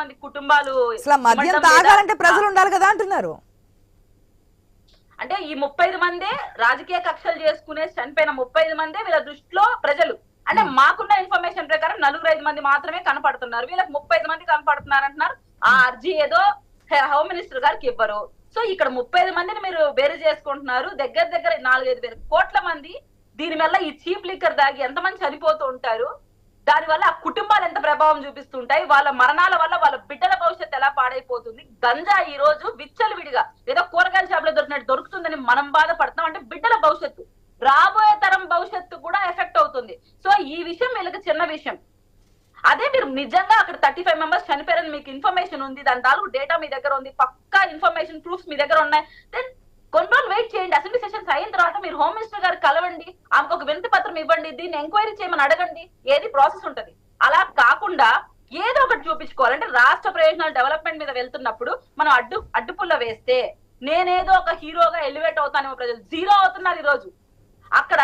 మంది కుటుంబాలు మద్యం? తాగాలంటే ప్రజలు ఉండాలి కదా అంటున్నారు. అంటే ఈ ముప్పై ఐదు మందే రాజకీయ కక్షలు చేసుకునే చనిపోయిన ముప్పై ఐదు మందే వీళ్ళ దృష్టిలో ప్రజలు. అంటే మాకున్న ఇన్ఫర్మేషన్ ప్రకారం నలుగురు ఐదు మంది మాత్రమే కనపడుతున్నారు. వీళ్ళకి ముప్పై ఐదు మంది కనపడుతున్నారు అంటున్నారు ఆ అర్జీ ఏదో హోమ్ మినిస్టర్ గారికి ఇవ్వరు. సో ఇక్కడ ముప్పై ఐదు మందిని మీరు వేరు చేసుకుంటున్నారు. దగ్గర దగ్గర నాలుగైదు వేల కోట్ల మంది దీని వల్ల ఈ చీప్ లిక్కర్ దాగి ఎంతమంది చనిపోతూ ఉంటారు? దాని వల్ల ఆ కుటుంబాలు ఎంత ప్రభావం చూపిస్తుంటాయి? వాళ్ళ మరణాల వల్ల వాళ్ళ బిడ్డల భవిష్యత్తు ఎలా పాడైపోతుంది? గంజా ఈ రోజు విచ్చలవిడిగా ఏదో కూరగాయల షాప్లో దొరికినట్టు దొరుకుతుందని మనం బాధపడుతున్నాం అంటే బిడ్డల భవిష్యత్తు రాబోయే తరం భవిష్యత్తు కూడా ఎఫెక్ట్ అవుతుంది. సో ఈ విషయం వీళ్ళకి చిన్న విషయం. అదే మీరు నిజంగా అక్కడ థర్టీ ఫైవ్ మెంబర్స్ చనిపోయారని మీకు ఇన్ఫర్మేషన్ ఉంది. దాని తాలూకు డేటా మీ దగ్గర ఉంది. పక్కా ఇన్ఫర్మేషన్ ప్రూఫ్స్ మీ దగ్గర ఉన్నాయి. దెన్ కొన్ని రోజులు వెయిట్ చేయండి. అసెంబ్లీ సెషన్స్ అయిన తర్వాత మీరు హోమ్ మినిస్టర్ గారు కలవండి. ఆమెకు ఒక వినతి పత్రం ఇవ్వండి. దీన్ని ఎంక్వైరీ చేయమని అడగండి. ఏది ప్రాసెస్ ఉంటది? అలా కాకుండా ఏదో ఒకటి చూపించుకోవాలంటే రాష్ట్ర ప్రయోజనాలు డెవలప్మెంట్ మీద వెళ్తున్నప్పుడు మనం అడ్డు అడ్డుపుల్ల వేస్తే నేనేదో ఒక హీరోగా ఎలివేట్ అవుతానేమో ప్రజలు. జీరో అవుతున్నారు ఈ రోజు అక్కడ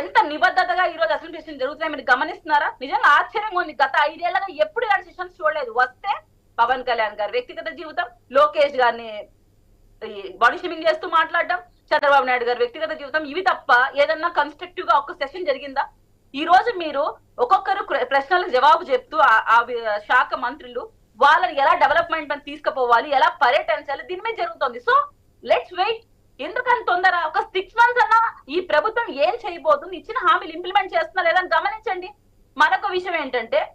ఎంత నిబద్ధతగా ఈ రోజు అసెంబ్లీ సెషన్ జరుగుతున్నాయి మీరు గమనిస్తున్నారా? నిజంగా ఆశ్చర్యంగా ఉంది. గత ఐదేళ్ళగా ఎప్పుడు ఇలాంటి సెషన్స్ చూడలేదు. వస్తే పవన్ కళ్యాణ్ గారు వ్యక్తిగత జీవితం లోకేష్ గారిని బాడీ షేమింగ్ చేస్తూ మాట్లాడడం చంద్రబాబు నాయుడు గారి వ్యక్తిగత జీవితం ఇవి తప్ప ఏదన్నా కన్స్ట్రక్టివ్గా ఒక సెషన్ జరిగిందా? ఈ రోజు మీరు ఒక్కొక్కరు ప్రశ్నలకు జవాబు చెప్తూ ఆ- శాఖ మంత్రులు వాళ్ళని ఎలా డెవలప్మెంట్ మీద తీసుకుపోవాలి ఎలా పర్యటించాలి దీని మీద జరుగుతుంది. సో లెట్స్ వెయిట్ ఎందుకని తొందర? ఒక సిక్స్ మంత్స్ అన్నా ఈ ప్రభుత్వం ఏం చేయబోతుంది? ఇచ్చిన హామీలు ఇంప్లిమెంట్ చేస్తున్నా లేదని గమనించండి. మరొక విషయం ఏంటంటే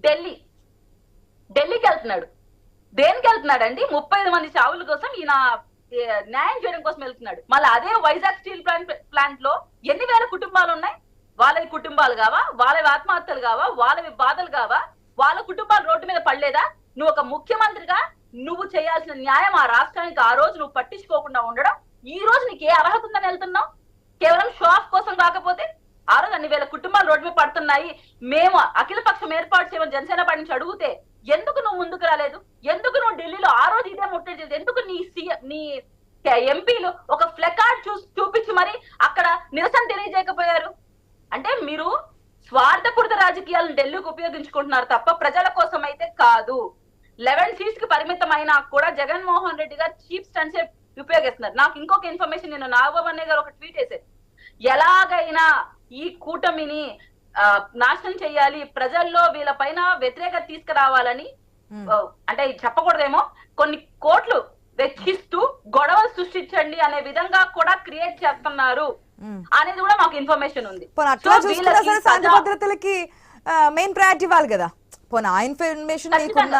ఢిల్లీ. ఢిల్లీకి వెళ్తున్నాడు. దేనికి వెళ్తున్నాడండి? ముప్పై ఐదు మంది చావుల కోసం ఈయన న్యాయం చేయడం కోసం వెళ్తున్నాడు. మళ్ళీ అదే వైజాగ్ స్టీల్ ప్లాంట్ ప్లాంట్లో ఎన్ని వేల కుటుంబాలు ఉన్నాయి? వాళ్ళవి కుటుంబాలు కావా? వాళ్ళవి ఆత్మహత్యలు కావా? వాళ్ళవి బాధలు కావా? వాళ్ళ కుటుంబాలు రోడ్డు మీద పడలేదా? నువ్వు ఒక ముఖ్యమంత్రిగా నువ్వు చేయాల్సిన న్యాయం ఆ రాష్ట్రానికి ఆ రోజు నువ్వు పట్టించుకోకుండా ఉండడం ఈ రోజు నీకు ఏ అర్హత ఉందని వెళ్తున్నావు? కేవలం షో ఆఫ్ కోసం కాకపోతే ఆ రోజు అన్ని వేల కుటుంబాలు రోడ్డు మీద పడుతున్నాయి. మేము అఖిల పక్షం ఏర్పాటు చేయమని జనసేన పార్టీ నుంచి అడిగితే ఎందుకు నువ్వు ముందుకు రాలేదు? ఎందుకు నువ్వు ఢిల్లీలో ఆ రోజు ఇదే ముట్టడి ఎందుకు నీ సీఎం నీ ఎంపీలు ఒక ఫ్లెకార్డ్ చూ చూపించి మరి అక్కడ నిరసన తెలియజేయకపోయారు? అంటే మీరు స్వార్థపూరిత రాజకీయాలను ఢిల్లీకి ఉపయోగించుకుంటున్నారు తప్ప ప్రజల కోసం అయితే కాదు. లెవెన్ సీట్స్కి పరిమితమైన కూడా జగన్మోహన్ రెడ్డి గారు చీప్ స్టన్స్ ఉపయోగిస్తున్నారు. నాకు ఇంకొక ఇన్ఫర్మేషన్ నేను నాగబాబు గారు ఒక ట్వీట్ వేసారు ఎలాగైనా ఈ కూటమిని నాశనం చేయాలి. ప్రజల్లో వీళ్ళ పైన వ్యతిరేకత తీసుకురావాలని Hmm. అంటే చెప్పకూడదేమో. కొన్ని కోట్లు వెచ్చిస్తూ గొడవలు సృష్టించండి అనే విధంగా కూడా క్రియేట్ చేస్తున్నారు. మ్మ్. అనేది కూడా మాకు ఇన్ఫర్మేషన్ ఉంది. శాంతి భద్రతలకి మెయిన్ ప్రయారిటీ ఇవ్వాలి కదా. పోనీ ఆ ఇన్ఫర్మేషన్ మీకున్న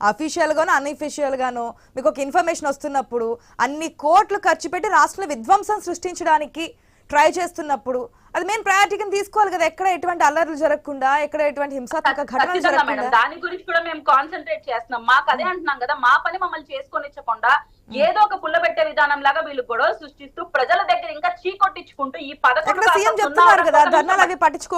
అఫీషియల్ గాను అన్అఫీషియల్ గాను మీకు ఒక ఇన్ఫర్మేషన్ వస్తున్నప్పుడు అన్ని కోట్లు ఖర్చు పెట్టి రాష్ట్రంలో విధ్వంసం సృష్టించడానికి ట్రై చేస్తున్నప్పుడు అది మెయిన్ ప్రయారిటీ కింద తీసుకోవాలి కదా. ఎక్కడ ఎటువంటి అల్లర్లు జరగకుండా ఎక్కడ ఎటువంటి హింసాత్మక ఘటనలు మేడం. జరగకుండా. దాని గురించి కూడా మేము కాన్సన్ట్రేట్ చేస్తున్నాం. మాకు అదే అంటున్నాం కదా మా పని మమ్మల్ని చేసుకొనిచ్చకుండా ఏదో ఒక పుల్లబెట్టే విధానం లాగా వీళ్ళు గొడవ సృష్టిస్తూ ప్రజల దగ్గర ఇంకా చీకొట్టించుకుంటూ ఈ సీఎం కాస్త చెప్తున్నారు కదా ధర్నాలు అవి పట్టించుకో